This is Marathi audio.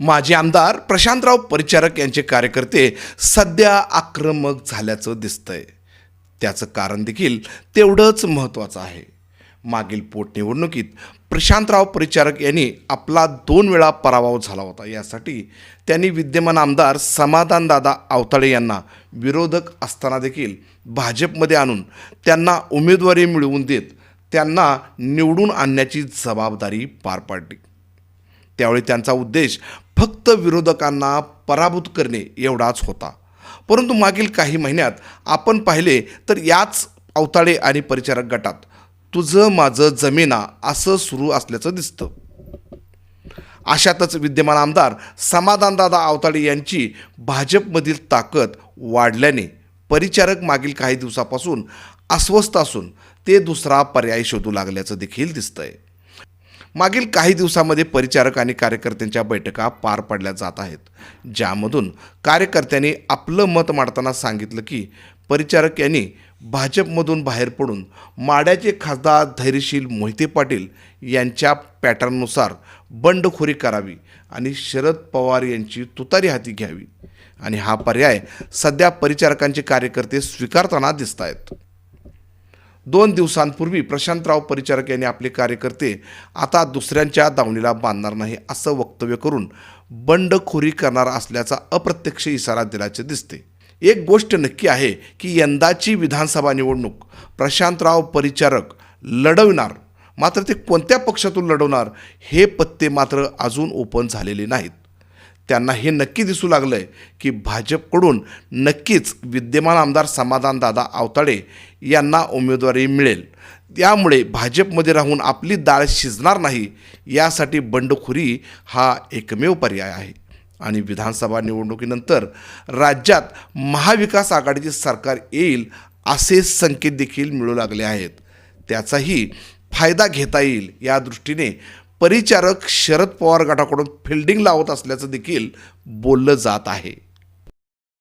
माजी आमदार प्रशांतराव परिचारक यांचे कार्यकर्ते सध्या आक्रमक झाल्याचं दिसतंय. त्याचं कारण देखील तेवढंच महत्त्वाचं आहे. मागील पोटनिवडणुकीत प्रशांतराव परिचारक यांनी आपला दोन वेळा पराभव झाला होता. यासाठी त्यांनी विद्यमान आमदार समाधानदादा आवताळे यांना विरोधक असताना देखील भाजपमध्ये आणून त्यांना उमेदवारी मिळवून देत त्यांना निवडून आणण्याची जबाबदारी पार पाडली. त्यावेळी त्यांचा उद्देश फक्त विरोधकांना पराभूत करणे एवढाच होता. परंतु मागील काही महिन्यात आपण पाहिले तर याच अवताळे आणि परिचारक गटात तुझं माझं जमेना असं सुरू असल्याचं दिसतं. अशातच विद्यमान आमदार समाधानदादा अवताळे यांची भाजपमधील ताकद वाढल्याने परिचारक मागील काही दिवसापासून अस्वस्थ असून ते दुसरा पर्याय शोधू लागल्याचं देखील दिसतंय. मागील काही दिवसामध्ये परिचारक आणि कार्यकर्त्यांच्या बैठका पार पडल्या जात आहेत ज्यामधून कार्यकर्त्यांनी आपलं मत मांडताना सांगितलं की परिचारक यांनी भाजपमधून बाहेर पडून माड्याचे खासदार धैर्यशील मोहिते पाटील यांच्या पॅटर्ननुसार बंडखोरी करावी आणि शरद पवार यांची तुतारी हाती घ्यावी. आणि हा पर्याय सध्या परिचारकांचे कार्यकर्ते स्वीकारताना दिसत आहेत दोन दिवसांपूर्वी प्रशांतराव परिचारक यांनी आपले कार्यकर्ते आता दुसऱ्यांच्या दावणीला बांधणार नाही असं वक्तव्य करून बंडखोरी करणार असल्याचा अप्रत्यक्ष इशारा दिल्याचे दिसते. एक गोष्ट नक्की आहे की यंदाची विधानसभा निवडणूक प्रशांतराव परिचारक लढवणार. मात्र ते कोणत्या पक्षातून लढवणार हे पत्ते मात्र अजून ओपन झालेले नाहीत. त्यांना हे नक्की दिसू लागलंय की भाजपकडून नक्कीच विद्यमान आमदार समाधानदादा आवताडे यांना उमेदवारी मिळेल. त्यामुळे भाजपमध्ये राहून आपली डाळ शिजणार नाही यासाठी बंडखोरी हा एकमेव पर्याय आहे. आणि विधानसभा निवडणुकीनंतर राज्यात महाविकास आघाडीचे सरकार येईल असे संकेत देखील मिळू लागले आहेत. त्याचाही फायदा घेता येईल या दृष्टीने परिचारक शरद पवार गटाकडून फिल्डिंग लावत असल्याचं देखील बोललं जात आहे.